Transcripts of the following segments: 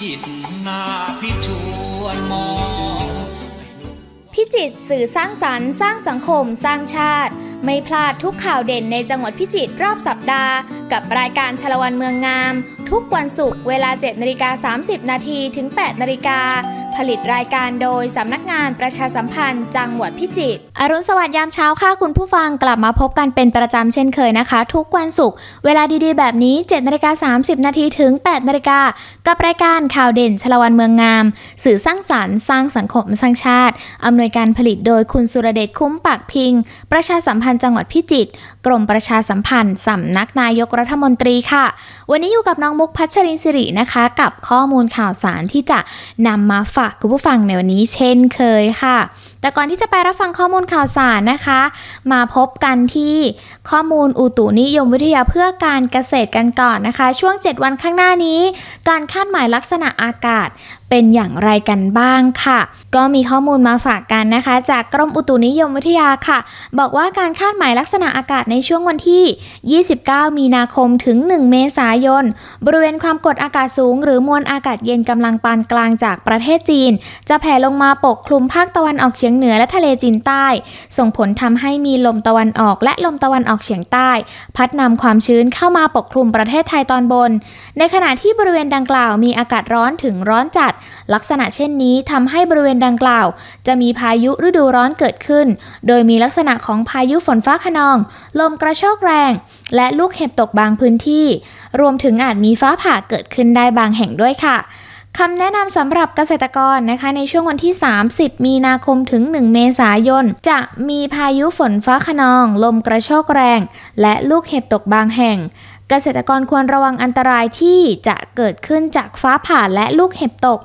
จิตนาพิชวนมองพิจิตสื่อสร้างสรรค์ สร้างสังคม สร้างชาติ ไม่พลาดทุกข่าวเด่นในจังหวัดพิจิตรรอบสัปดาห์ กับรายการชาละวันเมืองงาม ทุกวันศุกร์เวลา 7นาฬิกา30 นาทีถึง 8นาฬิกา ผลิตรายการโดยสำนักงานประชาสัมพันธ์ จังหวัดพิจิตร อรุณสวัสดิ์ยามเช้าค่ะคุณผู้ฟังกลับมาพบกันเป็นประจำเช่นเคยนะคะ ทุกวันศุกร์เวลาดีๆ แบบนี้7นาฬิกา30 นาทีถึง 8นาฬิกา กับรายการข่าวเด่นชลวันเมืองงาม สื่อสร้างสรรค์สร้างสังคมสร้างชาติ อำนวยการผลิตโดยคุณสุรเดชคุ้มปากพิง ประชาสัมพันธ์จังหวัดพิจิตร กรมประชาสัมพันธ์สำนักนายกรัฐมนตรีค่ะ วันนี้อยู่กับน้องมุกพัชรินสิรินะคะ กับข้อมูลข่าวสารที่จะนำมาฝากคุณผู้ฟังในวันนี้เช่นเคยค่ะ แต่ก่อนที่จะไปรับฟังข้อมูลข่าวสารนะคะ มาพบกันที่ข้อมูลอุตุนิยมวิทยาเพื่อการเกษตรกันก่อนนะคะ ช่วง 7 วันข้างหน้านี้ การคาดหมายลักษณะอากาศ เป็นอย่างไรกันบ้างค่ะ ก็มีข้อมูลมาฝากกันนะคะ จากกรมอุตุนิยมวิทยาค่ะ บอกว่าการคาดหมายลักษณะอากาศในช่วงวันที่ 29 มีนาคมถึง 1 เมษายน บริเวณความกดอากาศสูง หรือมวลอากาศเย็นกำลังปานกลางจากประเทศจีน จะแผ่ลงมาปกคลุมภาคตะวันออกเฉียงเหนือและทะเลจีนใต้ ส่งผลทำให้มีลมตะวันออก และลมตะวันออกเฉียงใต้ พัดนำความชื้นเข้ามาปกคลุมประเทศไทยตอนบน ในขณะที่บริเวณดังกล่าวมีอากาศร้อนถึงร้อนจัดลักษณะเช่นนี้ทำให้บริเวณดังกล่าว จะมีพายุฤดูร้อนเกิดขึ้น โดยมีลักษณะของพายุฝนฟ้าขนอง ลมกระโชกแรง และลูกเห็บตกบางพื้นที่ รวมถึงอาจมีฟ้าผ่าเกิดขึ้นได้บางแห่งด้วยค่ะคำแนะนำสำหรับเกษตรกรนะคะ ในช่วงวันที่ 30 มีนาคมถึง 1 เมษายน จะมีพายุฝนฟ้าขนอง ลมกระโชกแรง และลูกเห็บตกบางแห่ง เกษตรกรควรระวังอันตรายที่จะเกิดขึ้นจากฟ้าผ่าและลูกเห็บตก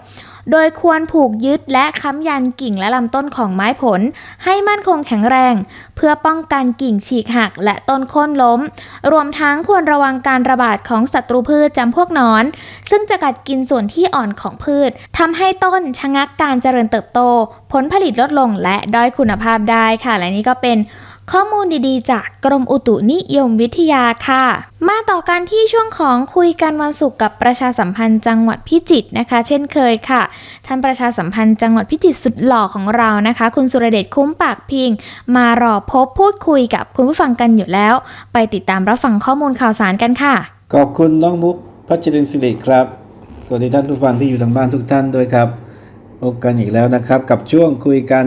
โดยควรผูกยึดและค้ำยันกิ่งและลำต้นของไม้ผล ให้มั่นคงแข็งแรง เพื่อป้องกันกิ่งฉีกหักและต้นโค่นล้ม รวมทั้งควรระวังการระบาดของศัตรูพืชจำพวกนอน ซึ่งจะกัดกินส่วนที่อ่อนของพืชทำให้ต้นชะงักการเจริญเติบโต ผลผลิตลดลงและด้อยคุณภาพได้ค่ะ และนี่ก็เป็น ข้อมูลดีๆ จากกรมอุตุนิยมวิทยาค่ะ มาต่อกันที่ช่วงของคุยกันวันศุกร์กับประชาสัมพันธ์จังหวัดพิจิตรนะคะ เช่นเคยค่ะ ท่านประชาสัมพันธ์จังหวัดพิจิตรสุดหล่อของเรานะคะ คุณสุรเดชคุ้มปากพิง มารอพบพูดคุยกับคุณผู้ฟังกันอยู่แล้ว ไปติดตามรับฟังข้อมูลข่าวสารกันค่ะ ขอบคุณน้องมุกพัชรินสิริครับ สวัสดีท่านผู้ฟังที่อยู่ทางบ้านทุกท่านด้วยครับพบกันอีกแล้วนะครับ กับช่วงคุยกัน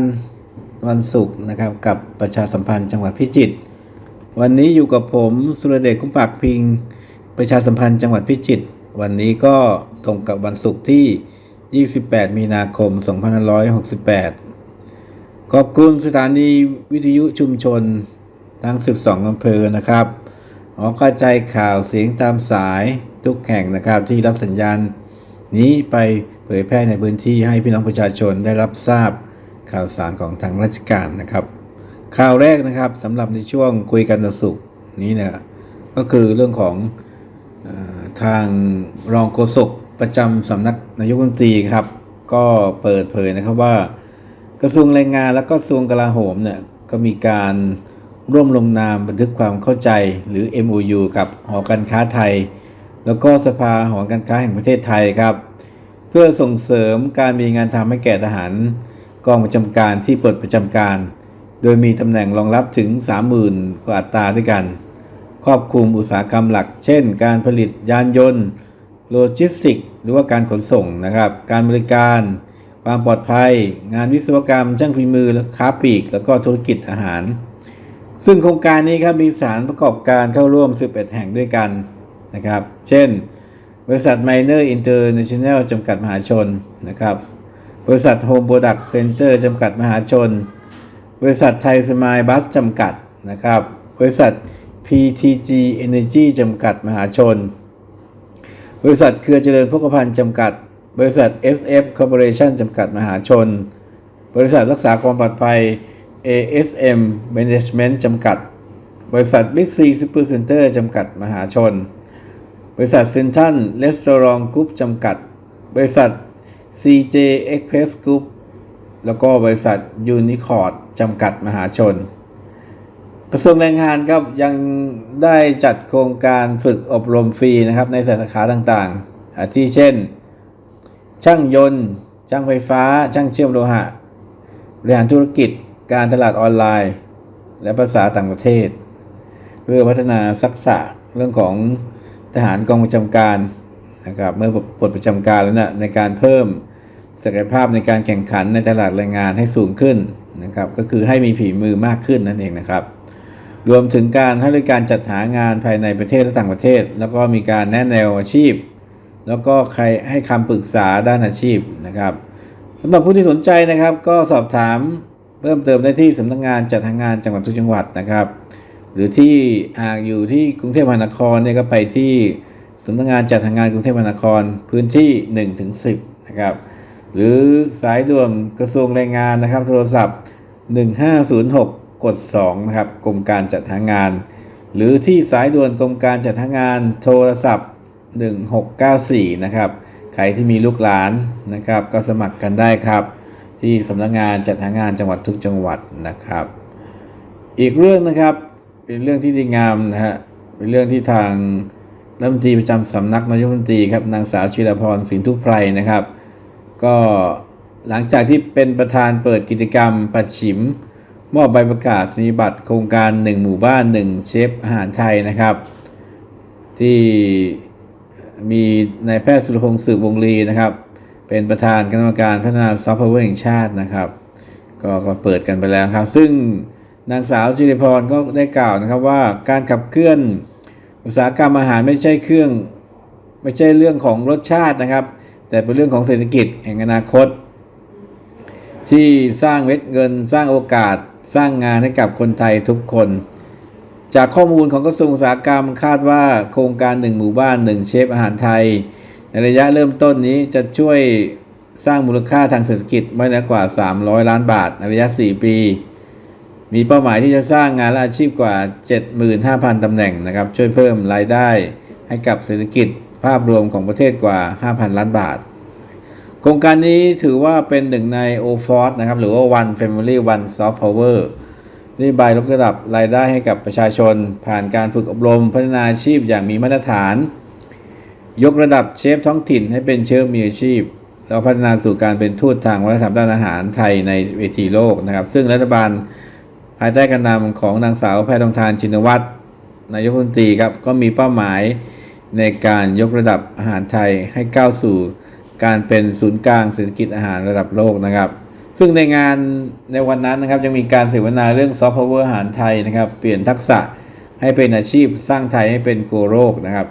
วันศุกร์นะครับกับประชาสัมพันธ์จังหวัดพิจิตรวันนี้อยู่กับผมสุรเดชคุ้มปากพิง ประชาสัมพันธ์จังหวัดพิจิตรวันนี้ก็ตรงกับวันศุกร์ที่ 28 มีนาคม 2568 ขอบคุณสถานีวิทยุชุมชนทั้ง 12 อำเภอนะครับออกกระจายข่าวเสียงตามสายทุกแห่งนะครับที่รับสัญญาณนี้ไปเผยแพร่ในพื้นที่ให้พี่น้องประชาชนได้รับทราบ ข่าวสารของทางราชการนะครับ ข่าวแรกนะครับสำหรับในช่วงคุยกันวันศุกร์นี้เนี่ยก็คือเรื่องของออทางรองโฆษกประจำสำนักนายกรัฐมนตรีครับ ก็เปิดเผยนะครับว่า กระทรวงแรงงานและก็กระทรวงกลาโหมเนี่ยก็มีการร่วมลงนามบันทึกความเข้าใจหรือ MOU กับหอการค้าไทย แล้วก็สภาหอการค้าแห่งประเทศไทยครับ เพื่อส่งเสริมการมีงานทำให้แก่ทหาร กองประจำการที่เปิดประจำการ โดยมีตำแหน่งรองรับถึง 30,000 กว่าอัตราด้วยกัน ครอบคลุมอุตสาหกรรมหลัก เช่น การผลิตยานยนต์ โลจิสติก หรือว่าการขนส่งนะครับ การบริการ ความปลอดภัย งานวิศวกรรมช่างฝีมือและค้าปลีก แล้วก็ธุรกิจอาหาร ซึ่งโครงการนี้ครับมีสถานประกอบการเข้าร่วม 11 แห่งด้วยกันนะครับ เช่น บริษัท Miner International จำกัดมหาชนนะครับ บริษัท Home Product Center จำกัดมหาชน บริษัทไทยสมายบัสจำกัดนะครับ บริษัท PTG Energy จำกัดมหาชน บริษัทเครือเจริญพกพันธ์จำกัด บริษัท SF Corporation จำกัดมหาชน บริษัทรักษาความปลอดภัย ASM Management จำกัด บริษัท Big C Super Center จำกัดมหาชน บริษัทเซนทันเลส a u รองกรุ๊ปจำกัด บริษัท CJ Express Group แล้วก็บริษัท Unicord จำกัดมหาชน กระทรวงแรงงานครับยังได้จัดโครงการฝึกอบรมฟรีนะครับในสาขาต่างๆ อาที่เช่น ช่างยนต์ ช่างไฟฟ้า ช่างเชื่อมโลหะ บริหารธุรกิจ การตลาดออนไลน์ และภาษาต่างประเทศ เพื่อพัฒนาทักษะเรื่องของทหารกองประจำการ นะครับเมื่อปลดประจำการแล้วนะในการเพิ่มศักยภาพในการแข่งขันในตลาดแรงงานให้สูงขึ้นนะครับก็คือให้มีผีมือมากขึ้นนั่นเองนะครับ รวมถึงการให้บริการจัดหางานภายในประเทศและต่างประเทศ แล้วก็มีการแนะแนวอาชีพ แล้วก็ใครให้คำปรึกษาด้านอาชีพนะครับสำหรับผู้ที่สนใจนะครับ ก็สอบถามเพิ่มเติมได้ที่สำนักงานจัดหางานจังหวัดทุกจังหวัดนะครับ หรือที่หากอยู่ที่กรุงเทพมหานครเนี่ยก็ไปที่ สำนักงานจัดหางานกรุงเทพมหานครพื้นที่1ถึง10นะครับหรือสายด่วนกระทรวงแรงงานนะครับ โทรศัพท์ 1506 กด2นะครับกรมการจัดหางาน หรือที่สายด่วนกรมการจัดหางาน โทรศัพท์ 1694นะครับใครที่มีลูกหลานนะครับ ก็สมัครกันได้ครับ ที่สำนักงานจัดหางานจังหวัดทุกจังหวัดนะครับ อีกเรื่องนะครับเป็นเรื่องที่ดีงามนะฮะเป็นเรื่องที่ทาง รัฐมนตรีประจำสำนักนายกรัฐมนตรีครับนางสาวชิรพรสินทุพไพรนะครับ ก็หลังจากที่เป็นประธานเปิดกิจกรรมปัดฉิม มอบใบประกาศนียบัตรโครงการ 1 หมู่บ้าน 1 เชฟอาหารไทยนะครับ ที่มีนายแพทย์สุรพงศ์สืบวงลีนะครับ เป็นประธานคณะกรรมการพัฒนาซอฟต์แวร์แห่งชาตินะครับ ก็ก็เปิดกันไปแล้วครับ ซึ่งนางสาวจิริพรก็ได้กล่าวนะครับว่าการขับเคลื่อน อุตสาหกรรมอาหารไม่ใช่เครื่อง ไม่ใช่เรื่องของรสชาตินะครับ แต่เป็นเรื่องของเศรษฐกิจแห่งอนาคต ที่สร้างเม็ดเงินสร้างโอกาสสร้างงานให้กับคนไทยทุกคน จากข้อมูลของกระทรวงอุตสาหกรรมคาดว่าโครงการ1หมู่บ้าน1เชฟอาหารไทย ในระยะเริ่มต้นนี้จะช่วยสร้างมูลค่าทางเศรษฐกิจไม่น้อยกว่า 300 ล้านบาทในระยะ 4 ปี มีเป้าหมายที่จะสร้างงานและอาชีพกว่า 75,000ตำแหน่งนะครับ ช่วยเพิ่มรายได้ให้กับเศรษฐกิจภาพรวมของประเทศกว่า 5,000 ล้านบาท โครงการนี้ถือว่าเป็นหนึ่งใน o f o r c e นะครับ หรือว่า One Family One Soft Power นโยบายยกระดับรายได้ให้กับประชาชน ผ่านการฝึกอบรม พัฒนาอาชีพอย่างมีมาตรฐาน ยกระดับเชฟท้องถิ่นให้เป็นเชฟมืออาชีพ แล้วพัฒนาสู่การเป็นทูตทางวัฒนธรรมด้านอาหารไทยในเวทีโลกนะครับ ซึ่งรัฐบาล ภายใต้การนำของนางสาวแพทองทานชินวัตรนายกรัฐมนตรีครับก็มีเป้าหมายในการยกระดับอาหารไทยให้ก้าวสู่การเป็นศูนย์กลางเศรษฐกิจอาหารระดับโลกนะครับ ซึ่งในงานในวันนั้นนะครับยังมีการเสวนาเรื่องซอฟต์พาวเวอร์อาหารไทยนะครับ เปลี่ยนทักษะให้เป็นอาชีพสร้างไทยให้เป็นครัวโลกนะครับ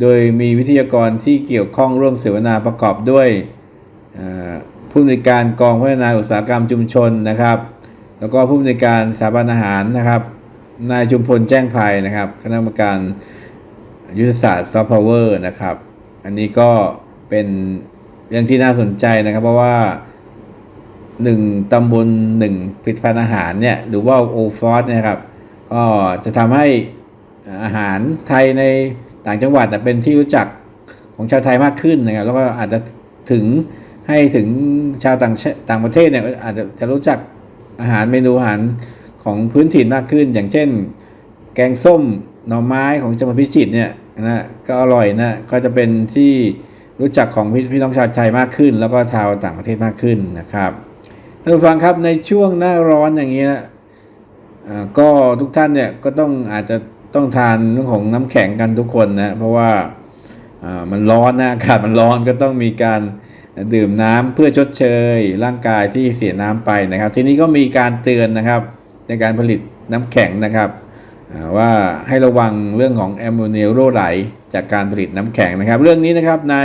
โดยมีวิทยากรที่เกี่ยวข้องร่วมเสวนาประกอบด้วยผู้อำนวยการกองพัฒนาอุตสาหกรรมชุมชนนะครับ แล้วก็ผู้อำนวยการสถาบันอาหารนะครับ นายจุมพลแจ้งภัยนะครับ คณะกรรมการยุทธศาสตร์ซอฟต์พาวเวอร์นะครับ อันนี้ก็เป็นเรื่องที่น่าสนใจนะครับ เพราะว่าหนึ่งตำบลหนึ่งผลิตภัณฑ์อาหารเนี่ยหรือว่าโอฟอสนะครับ ก็จะทำให้อาหารไทยในต่างจังหวัดเป็นที่รู้จักของชาวไทยมากขึ้นนะครับ แล้วก็อาจจะถึงให้ถึงชาวต่างต่างประเทศเนี่ยอาจจะจะรู้จัก อาหารเมนูอาหารของพื้นถิ่นมากขึ้น อย่างเช่น แกงส้มหน่อไม้ของจังหวัดพิจิตรเนี่ยนะก็อร่อยนะก็จะเป็นที่รู้จักของพี่พี่น้องชาวไทยมากขึ้น แล้วก็ชาวต่างประเทศมากขึ้นนะครับท่านผู้ฟังครับในช่วงหน้าร้อนอย่างเงี้ยอ่าก็ทุกท่านเนี่ยก็ต้องอาจจะต้องทานเรื่องของน้ำแข็งกันทุกคนนะเพราะว่าอ่ามันร้อนนะอากาศมันร้อนก็ต้องมีการ ดื่มน้ำเพื่อชดเชย ร่างกายที่เสียน้ำไปนะครับ ทีนี้ก็มีการเตือนนะครับในการผลิตน้ำแข็งนะครับว่าให้ระวังเรื่องของแอมโมเนียรั่วไหลจากการผลิตน้ำแข็งนะครับ เรื่องนี้นะครับใน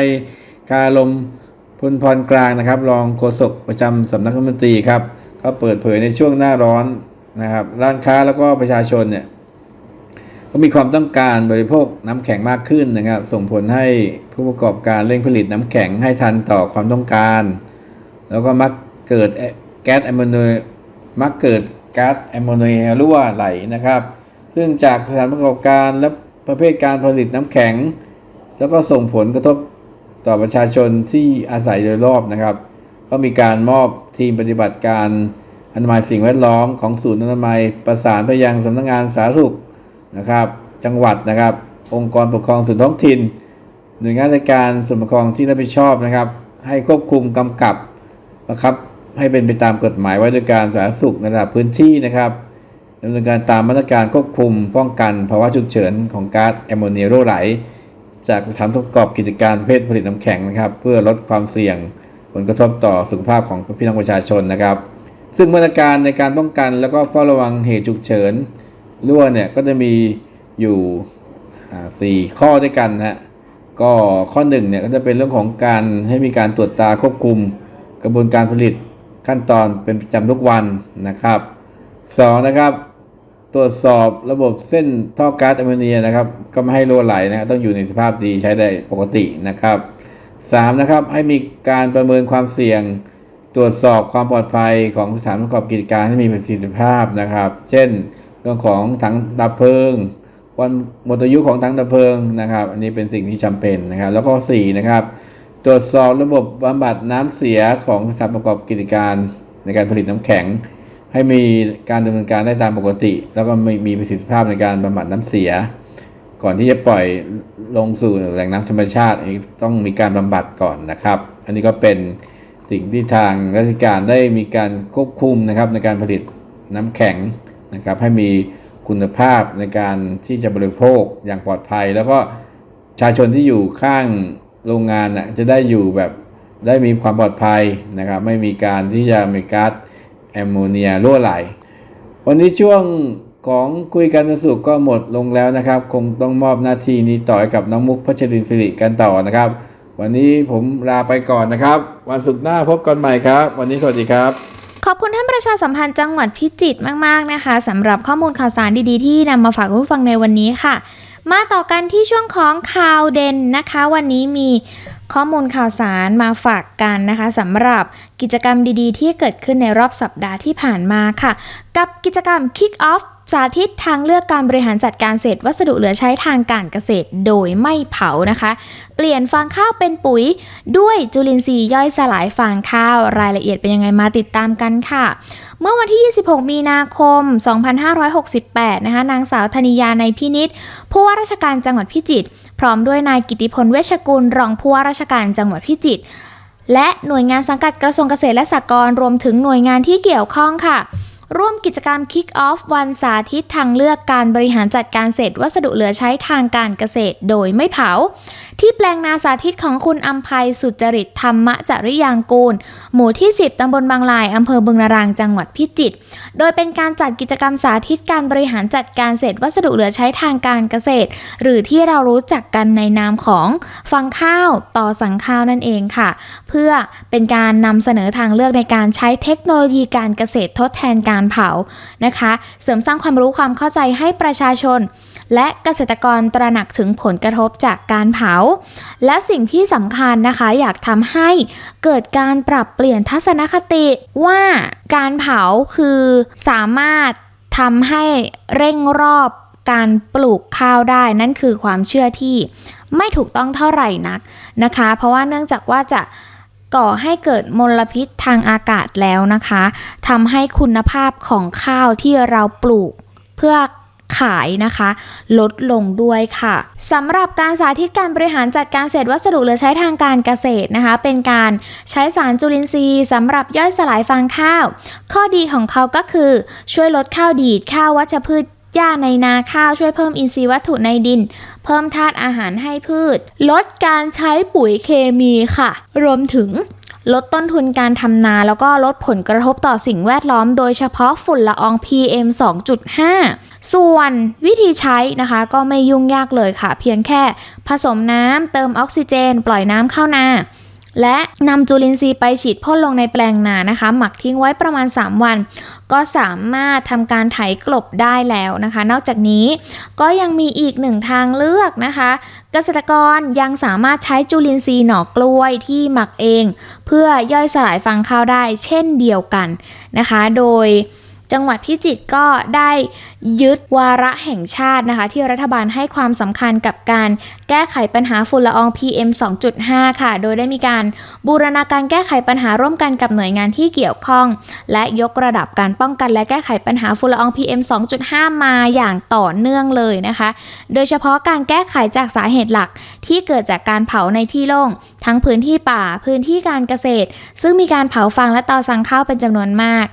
คาลมพลพรกลางนะครับ รองโฆษกประจำสำนักรัฐมนตรีครับก็เปิดเผยในช่วงหน้าร้อนนะครับ ร้านค้าแล้วก็ประชาชนเนี่ย ก็มีความต้องการบริโภคน้ำแข็งมากขึ้นนะครับ ส่งผลให้ผู้ประกอบการเร่งผลิตน้ำแข็งให้ทันต่อความต้องการ แล้วก็มักเกิดแก๊สแอมโมเนียมักเกิดก๊าซแอมโมเนียรั่วไหลนะครับ ซึ่งจากสถานประกอบการและประเภทการผลิตน้ำแข็ง แล้วก็ส่งผลกระทบต่อประชาชนที่อาศัยโดยรอบนะครับ ก็มีการมอบทีมปฏิบัติการอนามัยสิ่งแวดล้อมของศูนย์อนามัยประสานไปยังสำนักงานสาธารณสุข นะครับ จังหวัดนะครับ องค์กรปกครองส่วนท้องถิ่น หน่วยงานราชการส่วนปกครองที่รับผิดชอบนะครับ ให้ควบคุมกำกับนะครับ ให้เป็นไปตามกฎหมายไว่าด้วยการสาธารณสุขในระดับพื้นที่นะครับดำเนินการตามมาตรการควบคุมป้องกันภาวะฉุกเฉินของก๊าซแอมโมเนียรั่วไหล จากสถานประกอบกิจการประเภทผลิตน้ำแข็งนะครับ เพื่อลดความเสี่ยงผลกระทบต่อสุขภาพของพี่น้องประชาชนนะครับ ซึ่งมาตรการในการป้องกัน แล้วก็เฝ้าระวังเหตุฉุกเฉิน รั่วเนี่ยก็จะมีอยู่สี่ข้อด้วยกันนะฮะก็ข้อหนึ่งเนี่ยก็จะเป็นเรื่องของการให้มีการตรวจตาควบคุม กระบวนการผลิตขั้นตอนเป็นประจำทุกวันนะครับสองนะครับ ตรวจสอบระบบเส้นท่อก๊าซแอมโมเนียนะครับ ก็ไม่ให้รั่วไหลนะต้องอยู่ในสภาพดีใช้ได้ปกตินะครับสามนะครับให้มีการประเมินความเสี่ยง ตรวจสอบความปลอดภัยของสถานประกอบกิจการให้มีประสิทธิภาพนะครับ เช่น เรื่องของถังดับเพลิง วันหมดอายุของถังดับเพลิงนะครับ อันนี้เป็นสิ่งที่จำเป็นนะครับ แล้วก็สี่นะครับ ตรวจสอบระบบบำบัดน้ำเสียของสถานประกอบกิจการในการผลิตน้ำแข็ง ให้มีการดำเนินการได้ตามปกติ แล้วก็มีประสิทธิภาพในการบำบัดน้ำเสีย ก่อนที่จะปล่อยลงสู่แหล่งน้ำธรรมชาติต้องมีการบำบัดก่อนนะครับ อันนี้ก็เป็นสิ่งที่ทางราชการได้มีการควบคุมนะครับในการผลิตน้ำแข็ง นะครับให้มีคุณภาพในการที่จะบริโภคอย่างปลอดภัย แล้วก็ประชาชนที่อยู่ข้างโรงงานน่ะจะได้อยู่แบบได้มีความปลอดภัยนะครับ ไม่มีการที่จะมีก๊าซแอมโมเนียรั่วไหล วันนี้ช่วงของคุยกันวันศุกร์ก็หมดลงแล้วนะครับ คงต้องมอบหน้าที่นี้ต่อให้กับน้องมุกพัชรินสิริกันต่อนะครับ วันนี้ผมลาไปก่อนนะครับ วันศุกร์หน้าพบกันใหม่ครับ วันนี้สวัสดีครับ ขอบคุณท่านประชาสัมพันธ์จังหวัดพิจิตรมาก ๆ นะคะสำหรับข้อมูลข่าวสารดีๆ ที่นำมาฝากคุณผู้ฟังในวันนี้ค่ะ มาต่อกันที่ช่วงของข่าวเด่นนะคะ วันนี้มีข้อมูลข่าวสารมาฝากกันนะคะสำหรับกิจกรรมดีๆ ที่เกิดขึ้นในรอบสัปดาห์ที่ผ่านมาค่ะ กับกิจกรรม Kick Off สาธิตทางเลือกการบริหารจัดการเศษวัสดุเหลือใช้ทางการเกษตรโดยไม่เผานะคะ เปลี่ยนฟางข้าวเป็นปุ๋ยด้วยจุลินทรีย์ย่อยสลายฟางข้าว รายละเอียดเป็นยังไงมาติดตามกันค่ะ เมื่อวันที่ 26 มีนาคม 2568 นะคะนางสาวธนิยาในพินิษผู้ว่าราชการจังหวัดพิจิตรพร้อมด้วยนายกิติพลเวชกุลรองผู้ว่าราชการจังหวัดพิจิตรและหน่วยงานสังกัดกระทรวงเกษตรและสหกรณ์รวมถึงหน่วยงานที่เกี่ยวข้องค่ะ ร่วมกิจกรรม Kick Off วันสาธิตทางเลือกการบริหารจัดการเศษวัสดุเหลือใช้ทางการเกษตรโดยไม่เผา ที่แปลงนาสาธิตของคุณอัมภัยสุจริตธรรมจริยางกูล หมู่ที่ 10 ตำบลบางลายอำเภอบึงนารางจังหวัดพิจิตร โดยเป็นการจัดกิจกรรมสาธิตการบริหารจัดการเศษวัสดุเหลือใช้ทางการเกษตร หรือที่เรารู้จักกันในนามของฟังข้าวต่อสังข้าวนั่นเองค่ะ เพื่อเป็นการนำเสนอทางเลือกในการใช้เทคโนโลยีการเกษตรทดแทนการเผานะคะ เสริมสร้างความรู้ความเข้าใจให้ประชาชน และเกษตรกรตระหนักถึงผลกระทบจากการเผา และสิ่งที่สำคัญนะคะอยากทำให้เกิดการปรับเปลี่ยนทัศนคติว่าการเผาคือสามารถทำให้เร่งรอบการปลูกข้าวได้นั่นคือความเชื่อที่ไม่ถูกต้องเท่าไหร่นักนะคะ เพราะว่าเนื่องจากว่าจะก่อให้เกิดมลพิษทางอากาศแล้วนะคะทำให้คุณภาพของข้าวที่เราปลูก เพื่อ ขายนะคะ ลดลงด้วยค่ะสำหรับการสาธิตการบริหารจัดการเศษวัสดุเหลือใช้ทางการเกษตรนะคะ เป็นการใช้สารจุลินทรีย์สำหรับย่อยสลายฟางข้าว ข้อดีของเขาก็คือช่วยลดข้าวดีดข้าววัชพืชหญ้าในนาข้าวช่วยเพิ่มอินทรีย์วัตถุในดิน เพิ่มธาตุอาหารให้พืช ลดการใช้ปุ๋ยเคมีค่ะ รวมถึงลดต้นทุนการทำนาแล้วก็ลดผลกระทบต่อสิ่งแวดล้อมโดยเฉพาะฝุ่นละออง PM 2.5 ส่วนวิธีใช้นะคะก็ไม่ยุ่งยากเลยค่ะ เพียงแค่ผสมน้ำเติมออกซิเจน ปล่อยน้ำเข้านาและนำจุลินทรีย์ไปฉีดพ่นลงในแปลงนานะคะ หมักทิ้งไว้ประมาณ 3 วัน ก็สามารถทำการไถกลบได้แล้วนะคะ นอกจากนี้ก็ยังมีอีกหนึ่งทางเลือกนะคะ เกษตรกรยังสามารถใช้จุลินทรีย์หน่อกล้วยที่หมักเอง เพื่อย่อยสลายฟางข้าวได้เช่นเดียวกันนะคะ โดย จังหวัดพิจิตรก็ได้ยึดวาระแห่งชาตินะคะ ที่รัฐบาลให้ความสำคัญกับการแก้ไขปัญหาฝุ่นละออง PM 2.5 ค่ะ โดยได้มีการบูรณาการแก้ไขปัญหาร่วมกันกับหน่วยงานที่เกี่ยวข้อง และยกระดับการป้องกันและแก้ไขปัญหาฝุ่นละออง PM 2.5 มาอย่างต่อเนื่องเลยนะคะ โดยเฉพาะการแก้ไขจากสาเหตุหลักที่เกิดจากการเผาในที่โล่ง ทั้งพื้นที่ป่าพื้นที่การเกษตร ซึ่งมีการเผาฟางและตอสังข้าวเป็นจำนวนมาก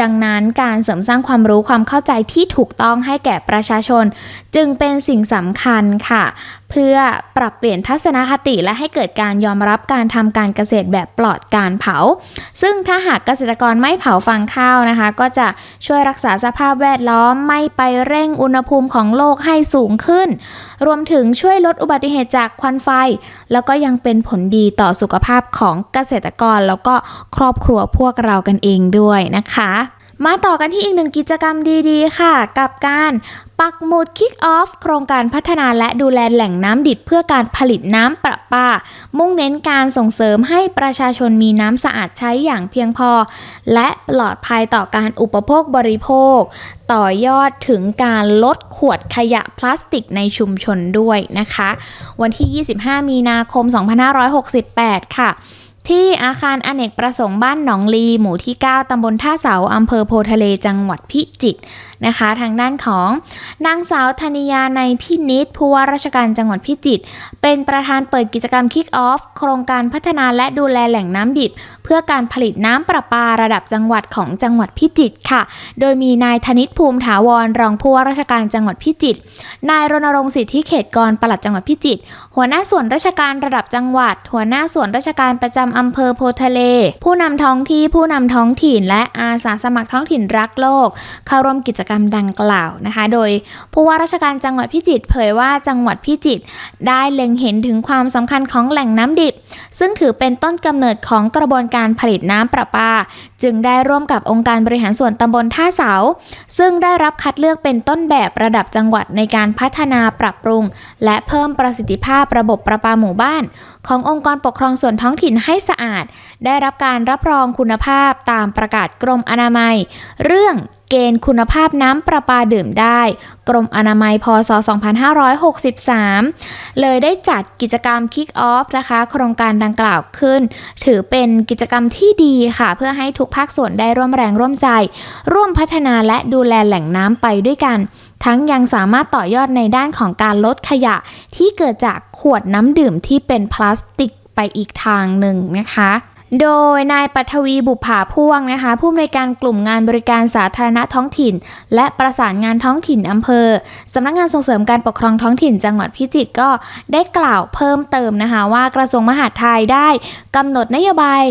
ดังนั้นการเสริมสร้างความรู้ความเข้าใจที่ถูกต้องให้แก่ประชาชน จึงเป็นสิ่งสำคัญค่ะ เพื่อปรับเปลี่ยนทัศนคติและให้เกิดการยอมรับการทำการเกษตรแบบปลอดการเผา ซึ่งถ้าหากเกษตรกรไม่เผาฟางข้าวนะคะ ก็จะช่วยรักษาสภาพแวดล้อมไม่ไปเร่งอุณหภูมิของโลกให้สูงขึ้น รวมถึงช่วยลดอุบัติเหตุจากควันไฟ แล้วก็ยังเป็นผลดีต่อสุขภาพของเกษตรกร แล้วก็ครอบครัวพวกเรากันเองด้วยนะคะ มาต่อกันที่อีกหนึ่งกิจกรรมดีๆ ค่ะ กับการปักหมุด Kick Off โครงการพัฒนาและดูแลแหล่งน้ำดิบเพื่อการผลิตน้ำประปา มุ่งเน้นการส่งเสริมให้ประชาชนมีน้ำสะอาดใช้อย่างเพียงพอ และปลอดภัยต่อการอุปโภคบริโภค ต่อยอดถึงการลดขวดขยะพลาสติกในชุมชนด้วยนะคะ วันที่ 25 มีนาคม 2568 ค่ะ ที่อาคารอเนกประสงค์บ้านหนองลี หมู่ที่ 9 ตำบลท่าเสา อำเภอโพทะเล จังหวัดพิจิตรนะคะ ทางด้านของนางสาวธนิยาในพินิษผู้ว่าราชการจังหวัดพิจิตร เป็นประธานเปิดกิจกรรม Kick Off โครงการพัฒนาและดูแลแหล่งน้ำดิบ เพื่อการผลิตน้ำประปาระดับจังหวัดของจังหวัดพิจิตรค่ะ โดยมีนายธนิตภูมิถาวรรองผู้ว่าราชการจังหวัดพิจิตร นายรณรงค์สิทธิเขตกรปลัดจังหวัดพิจิตร หัวหน้าส่วนราชการระดับจังหวัด หัวหน้าส่วนราชการประจำอำเภอโพทะเล ผู้นำท้องที่ผู้นำท้องถิ่น และอาสาสมัครท้องถิ่นรักโลก เข้าร่วมกิจกรรมดังกล่าวนะคะ โดยผู้ว่าราชการจังหวัดพิจิตรเผยว่าจังหวัดพิจิตรได้เล็งเห็นถึงความสำคัญของแหล่งน้ำดิบ ซึ่งถือเป็นต้นกำเนิดของกระบวนการผลิตน้ำประปา จึงได้ร่วมกับองค์การบริหารส่วนตำบลท่าเสา ซึ่งได้รับคัดเลือกเป็นต้นแบบระดับจังหวัดในการพัฒนาปรับปรุง และเพิ่มประสิทธิภาพระบบประปาหมู่บ้าน ขององค์กรปกครองส่วนท้องถิ่นให้สะอาด ได้รับการรับรองคุณภาพตามประกาศกรมอนามัย เรื่อง เกณฑ์คุณภาพน้ำประปาดื่มได้ กรมอนามัยพศ 2563 เลยได้จัดกิจกรรม Kick Off นะคะ โครงการดังกล่าวขึ้น ถือเป็นกิจกรรมที่ดีค่ะ เพื่อให้ทุกภาคส่วนได้ร่วมแรงร่วมใจ ร่วมพัฒนาและดูแลแหล่งน้ำไปด้วยกัน ทั้งยังสามารถต่อยอดในด้านของการลดขยะ ที่เกิดจากขวดน้ำดื่มที่เป็นพลาสติกไปอีกทางหนึ่งนะคะ โดยนายปัทวีบุภาพ่วงนะคะ ผู้อำนวยการกลุ่มงานบริการสาธารณะท้องถิ่น และประสานงานท้องถิ่นอำเภอสำนักงานส่งเสริมการปกครองท้องถิ่นจังหวัดพิจิตรก็ได้กล่าวเพิ่มเติมนะคะ ว่ากระทรวงมหาดไทยได้กำหนดนโยบาย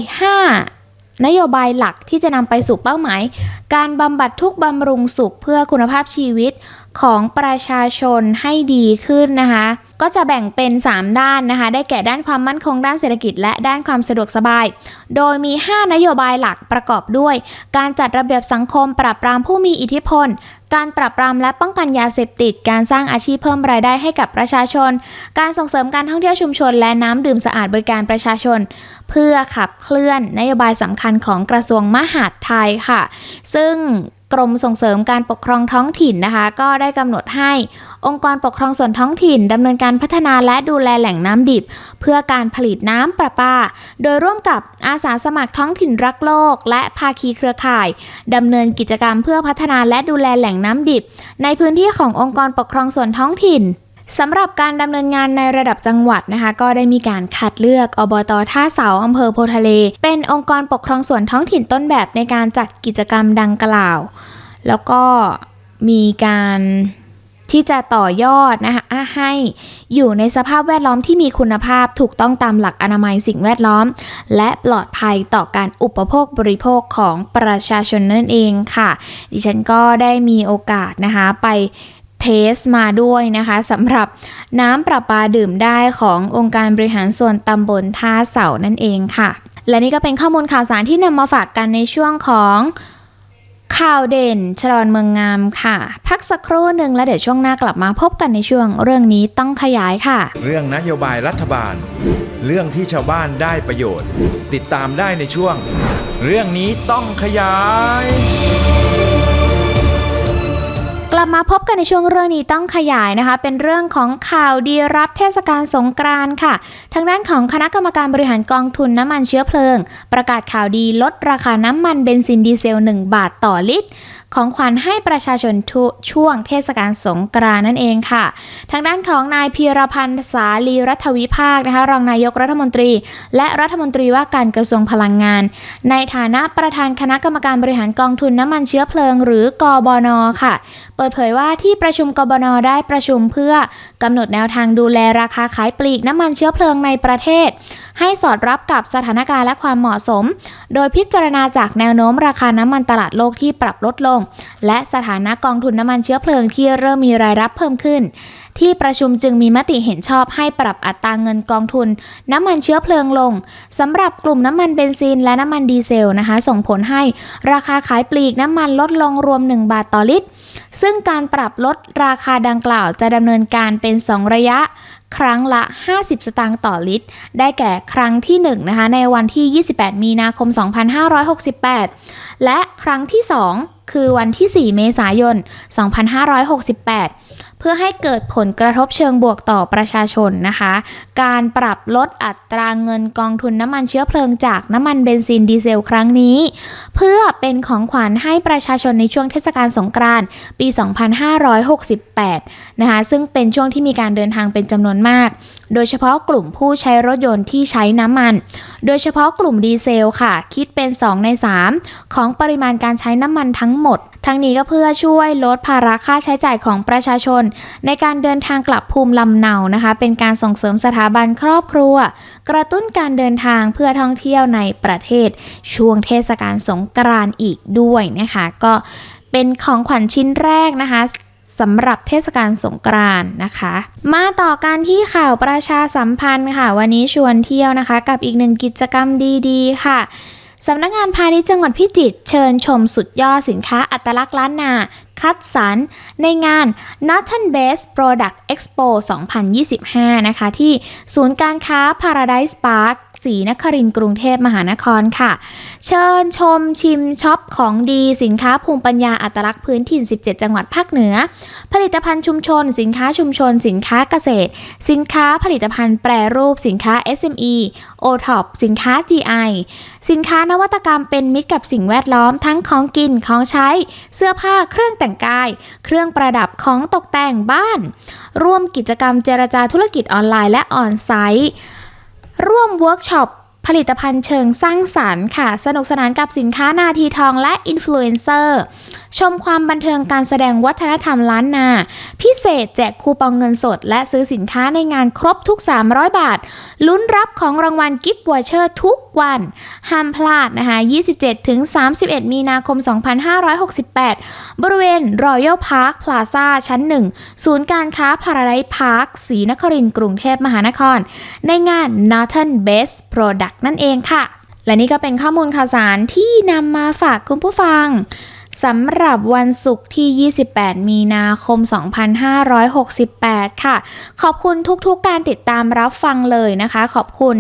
5นโยบายหลักที่จะนำไปสู่เป้าหมาย การบำบัดทุกบำรุงสุขเพื่อคุณภาพชีวิต ของประชาชนให้ดีขึ้นนะคะ ก็จะแบ่งเป็น 3 ด้านนะคะ ได้แก่ด้านความมั่นคงด้านเศรษฐกิจ และด้านความสะดวกสบาย โดยมี 5 นโยบายหลักประกอบด้วย การจัดระเบียบสังคมปราบปรามผู้มีอิทธิพล การปราบปรามและป้องกันยาเสพติด การสร้างอาชีพเพิ่มรายได้ให้กับประชาชน การส่งเสริมการท่องเที่ยวชุมชน และน้ำดื่มสะอาดบริการประชาชน เพื่อขับเคลื่อนนโยบายสำคัญของกระทรวงมหาดไทยค่ะ ซึ่ง กรมส่งเสริมการปกครองท้องถิ่นนะคะ ก็ได้กำหนดให้องค์กรปกครองส่วนท้องถิ่นดำเนินการพัฒนาและดูแลแหล่งน้ำดิบ เพื่อการผลิตน้ำประปา โดยร่วมกับอาสาสมัครท้องถิ่นรักโลก และภาคีเครือข่ายดำเนินกิจกรรมเพื่อพัฒนาและดูแลแหล่งน้ำดิบ ในพื้นที่ขององค์กรปกครองส่วนท้องถิ่น สำหรับการดำเนินงานในระดับจังหวัดนะคะ ก็ได้มีการคัดเลือกอบตท่าเสาอำเภอโพทะเล เป็นองค์กรปกครองส่วนท้องถิ่นต้นแบบในการจัดกิจกรรมดังกล่าว แล้วก็มีการที่จะต่อยอดนะคะให้อยู่ในสภาพแวดล้อมที่มีคุณภาพถูกต้องตามหลักอนามัยสิ่งแวดล้อม และปลอดภัยต่อการอุปโภคบริโภคของประชาชนนั่นเองค่ะ ดิฉันก็ได้มีโอกาสนะคะไป เทสมาด้วยนะคะสำหรับน้ำประปาดื่มได้ขององค์การบริหารส่วนตำบลท่าเสานั่นเองค่ะ และนี่ก็เป็นข้อมูลข่าวสารที่นำมาฝากกันในช่วงของข่าวเด่นชลอนเมืองงามค่ะ พักสักครู่หนึ่งแล้วเดี๋ยวช่วงหน้ากลับมาพบกันในช่วงเรื่องนี้ต้องขยายค่ะ เรื่องนโยบายรัฐบาล เรื่องที่ชาวบ้านได้ประโยชน์ ติดตามได้ในช่วง เรื่องนี้ต้องขยาย ลับมาพบกันในช่วงเรื่องนี้ต้องขยายนะคะ เป็นเรื่องของข่าวดีรับเทศกาลสงกรานต์ค่ะ ทางด้านของคณะกรรมการบริหารกองทุนน้ำมันเชื้อเพลิง ประกาศข่าวดีลดราคาน้ำมันเบนซินดีเซล 1 บาทต่อลิตร ของขวัญให้ประชาชนทุช่วงเทศกาลสงกรานต์นั่นเองค่ะ ทางด้านของนายพีรพันธ์สาลีรัฐวิภาคนะคะรองนายกรัฐมนตรี และรัฐมนตรีว่าการกระทรวงพลังงาน ในฐานะประธานคณะกรรมการบริหารกองทุนน้ำมันเชื้อเพลิง หรือกบนค่ะ เปิดเผยว่าที่ประชุมกบนได้ประชุมเพื่อกำหนดแนวทางดูแลราคาขายปลีกน้ำมันเชื้อเพลิงในประเทศ ให้สอดรับกับสถานการณ์และความเหมาะสม โดยพิจารณาจากแนวโน้มราคาน้ำมันตลาดโลกที่ปรับลดลง และสถานะกองทุนน้ำมันเชื้อเพลิงที่เริ่มมีรายรับเพิ่มขึ้น ที่ประชุมจึงมีมติเห็นชอบให้ปรับอัตราเงินกองทุน น้ำมันเชื้อเพลิงลงสำหรับกลุ่มน้ำมันเบนซินและน้ำมันดีเซลนะคะ ส่งผลให้ราคาขายปลีกน้ำมันลดลงรวม 1 บาทต่อลิตร ซึ่งการปรับลดราคาดังกล่าวจะดำเนินการเป็น 2 ระยะ ครั้งละ 50 สตางค์ต่อลิตร ได้แก่ครั้งที่1นะคะในวันที่ 28 มีนาคม 2568 และครั้งที่ 2 คือวันที่ 4 เมษายน 2568 เพื่อให้เกิดผลกระทบเชิงบวกต่อประชาชนนะคะ การปรับลดอัตราเงินกองทุนน้ำมันเชื้อเพลิงจากน้ำมันเบนซินดีเซลครั้งนี้ เพื่อเป็นของขวัญให้ประชาชนในช่วงเทศกาลสงกรานต์ปี 2568 นะคะซึ่งเป็นช่วงที่มีการเดินทางเป็นจำนวนมาก โดยเฉพาะกลุ่มผู้ใช้รถยนต์ที่ใช้น้ำมัน โดยเฉพาะกลุ่มดีเซลค่ะ คิดเป็น 2 ใน 3 ของปริมาณการใช้น้ำมันทั้งหมด ทั้งนี้ก็เพื่อช่วยลดภาระค่าใช้จ่ายของประชาชนในการเดินทางกลับภูมิลำเนานะคะ เป็นการส่งเสริมสถาบันครอบครัว กระตุ้นการเดินทางเพื่อท่องเที่ยวในประเทศ ช่วงเทศกาลสงกรานต์อีกด้วยนะคะ ก็เป็นของขวัญชิ้นแรกนะคะสำหรับเทศกาลสงกรานต์นะคะ มาต่อกันที่ข่าวประชาสัมพันธ์ค่ะ วันนี้ชวนเที่ยวนะคะ กับอีกหนึ่งกิจกรรมดีๆ ค่ะสำนักงานพาณิชย์จังหวัดพิจิตรเชิญชมสุดยอดสินค้าอัตลักษณ์ล้านนา คัดสรรในงาน n u t t o n Base Product Expo 2025 นะคะ ที่ศูนย์การค้า Paradise Park ศรีนครินทร์กรุงเทพมหานครค่ะ เชิญชมชิมช็อปของดีสินค้าภูมิปัญญาอัตลักษณ์พื้นถิ่น 17 จังหวัดภาคเหนือ ผลิตภัณฑ์ชุมชน สินค้าชุมชน สินค้าเกษตร สินค้าผลิตภัณฑ์แปรรูปสินค้า SME OTOP สินค้า GI สินค้านวัตกรรมเป็นมิตรกับสิ่งแวดล้อมทั้งของกินของใช้ เสื้อผ้าเครื่องแต่งกาย เครื่องประดับของตกแต่งบ้าน ร่วมกิจกรรมเจรจาธุรกิจออนไลน์และออนไซต์ ร่วมเวิร์กช็อปผลิตภัณฑ์เชิงสร้างสรรค์ค่ะ สนุกสนานกับสินค้านาทีทองและอินฟลูเอนเซอร์ ชมความบันเทิงการแสดงวัฒนธรรมล้านนา พิเศษแจกคูปองเงินสด และซื้อสินค้าในงานครบทุก 300 บาท ลุ้นรับของรางวัลกิฟต์วอเชอร์ทุกวัน ห้ามพลาดนะคะ 27-31 มีนาคม 2568 บริเวณ Royal Park Plaza ชั้น 1 ศูนย์การค้า Paradise Park ศรีนครินทร์กรุงเทพมหานคร ในงาน Norton Best Product นั่นเองค่ะ และนี่ก็เป็นข้อมูลข่าวสารที่นำมาฝากคุณผู้ฟัง สำหรับวันศุกร์ที่ 28 มีนาคม 2568 ค่ะ ขอบคุณทุกๆ การติดตามรับฟังเลยนะคะ ขอบคุณ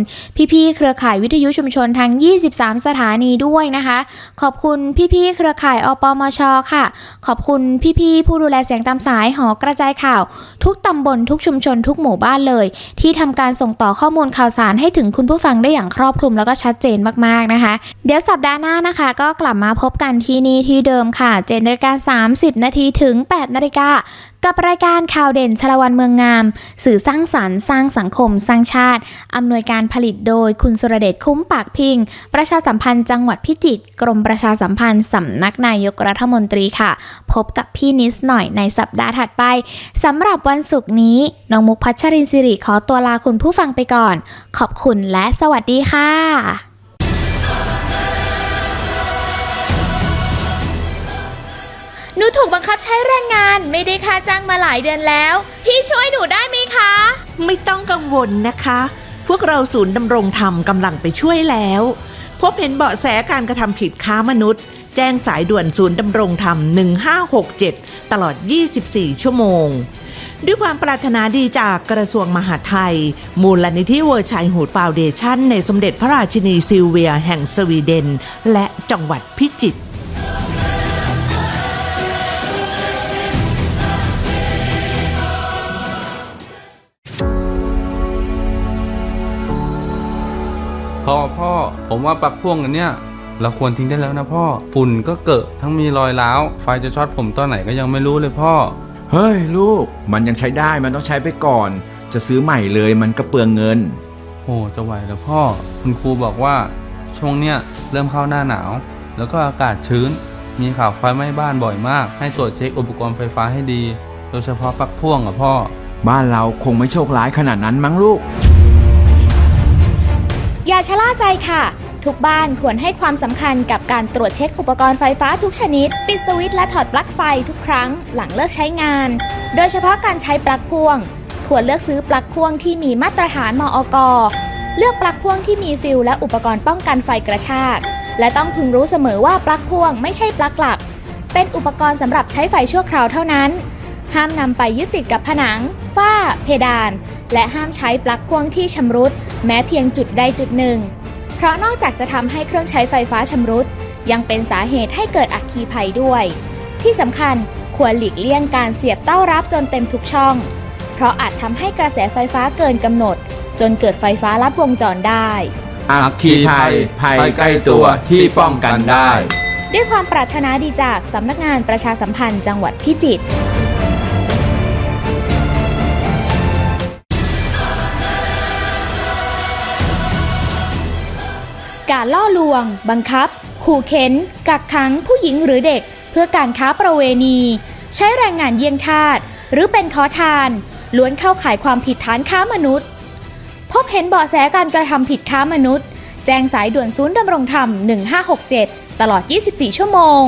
พี่ๆ เครือข่ายวิทยุชุมชนทั้ง 23 สถานีด้วยนะคะ ขอบคุณพี่ๆ เครือข่ายอปมช ค่ะ ขอบคุณพี่ๆ ผู้ดูแลเสียงตามสายหอกระจายข่าว ทุกตำบลทุกชุมชนทุกหมู่บ้านเลย ที่ทำการส่งต่อข้อมูลข่าวสารให้ถึงคุณผู้ฟังได้อย่างครอบคลุมแล้วก็ชัดเจนมากๆนะคะ เดี๋ยวสัปดาห์หน้านะคะ ก็กลับมาพบกันที่นี่ที่เดิมค่ะ7นาฬิกา30 นาทีถึง 8 นาฬิกากับรายการข่าวเด่นชลวันเมืองงาม สื่อสร้างสรรค์สร้างสังคม สร้างชาติ อำนวยการผลิตโดยคุณสุรเดชคุ้มปากพิง ประชาสัมพันธ์จังหวัดพิจิตรกรมประชาสัมพันธ์สำนักนายกรัฐมนตรีค่ะ พบกับพี่นิดหน่อยในสัปดาห์ถัดไปสำหรับวันศุกร์นี้น้องมุกพัชรินสิริขอตัวลาคุณผู้ฟังไปก่อน ขอบคุณและสวัสดีค่ะ หนูถูกบังคับใช้แรงงานไม่ได้ค่าจ้างมาหลายเดือนแล้ว พี่ช่วยหนูได้ไหมคะ ไม่ต้องกังวลนะคะ พวกเราศูนย์ดำรงธรรมกำลังไปช่วยแล้ว พบเห็นเบาะแสการกระทำผิดค้ามนุษย์ แจ้งสายด่วนศูนย์ดำรงธรรม 1567 ตลอด 24 ชั่วโมง ด้วยความปรารถนาดีจากกระทรวงมหาดไทย มูลนิธิเวอร์ชัยหูดฟาวเดชั่นในสมเด็จพระราชินีซิลเวียแห่งสวีเดน และจังหวัดพิจิตร อพ่อ ผมว่าปลั๊กพ่วงอันเนี้ยเราควรทิ้งได้แล้วนะพ่อ ฝุ่นก็เกิดทั้งมีรอยร้าว ไฟจะช็อตผมตอนไหนก็ยังไม่รู้เลยพ่อ เฮ้ยลูก มันยังใช้ได้มันต้องใช้ไปก่อน จะซื้อใหม่เลยมันก็เปลืองเงิน โอ้จะไหวแล้วพ่อ คุณครูบอกว่า ช่วงเนี้ยเริ่มเข้าหน้าหนาว แล้วก็อากาศชื้น มีข่าวไฟไหม้บ้านบ่อยมาก ให้ตรวจเช็คอุปกรณ์ไฟฟ้าให้ดี โดยเฉพาะปลั๊กพ่วงอะพ่อ บ้านเราคงไม่โชคร้ายขนาดนั้นมั้งลูก อย่าชะล่าใจค่ะ ทุกบ้านควรให้ความสำคัญกับการตรวจเช็คอุปกรณ์ไฟฟ้าทุกชนิด ปิดสวิตช์และถอดปลั๊กไฟทุกครั้งหลังเลิกใช้งาน โดยเฉพาะการใช้ปลั๊กพ่วง ควรเลือกซื้อปลั๊กพ่วงที่มีมาตรฐานมอกเลือกปลั๊กพ่วงที่มีฟิลและอุปกรณ์ป้องกันไฟกระชาก และต้องพึงรู้เสมอว่าปลั๊กพ่วงไม่ใช่ปลั๊กหลัก เป็นอุปกรณ์สำหรับใช้ไฟชั่วคราวเท่านั้น ห้ามนำไปยึดติดกับผนัง ฝ้า เพดาน และห้ามใช้ปลั๊กพ่วงที่ชำรุด แม้เพียงจุดใดจุดหนึ่ง เพราะนอกจากจะทำให้เครื่องใช้ไฟฟ้าชำรุด ยังเป็นสาเหตุให้เกิดอัคคีภัยด้วย ที่สำคัญควรหลีกเลี่ยงการเสียบเต้ารับจนเต็มทุกช่อง เพราะอาจทำให้กระแสไฟฟ้าเกินกำหนด จนเกิดไฟฟ้าลัดวงจรได้อัคคีภัยภัยใกล้ตัวที่ป้องกันได้ ด้วยความปรารถนาดีจากสำนักงานประชาสัมพันธ์จังหวัดพิจิตร การล่อลวง บังคับ ขู่เข็น กักขังผู้หญิงหรือเด็ก เพื่อการค้าประเวณี ใช้แรงงานเยี่ยงทาสหรือเป็นขอทาน ล้วนเข้าข่ายความผิดฐานค้ามนุษย์ พบเห็นเบาะแสการกระทำผิดค้ามนุษย์ แจ้งสายด่วนศูนย์ดำรงธรรม 1567 ตลอด 24 ชั่วโมง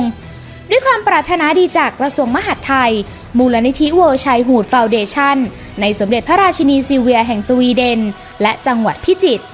ด้วยความปรารถนาดีจากกระทรวงมหาดไทย มูลนิธิเวอร์ชัยหูดฟาวเดชั่นในสมเด็จพระราชินีซิเวียแห่งสวีเดน และจังหวัดพิจิตร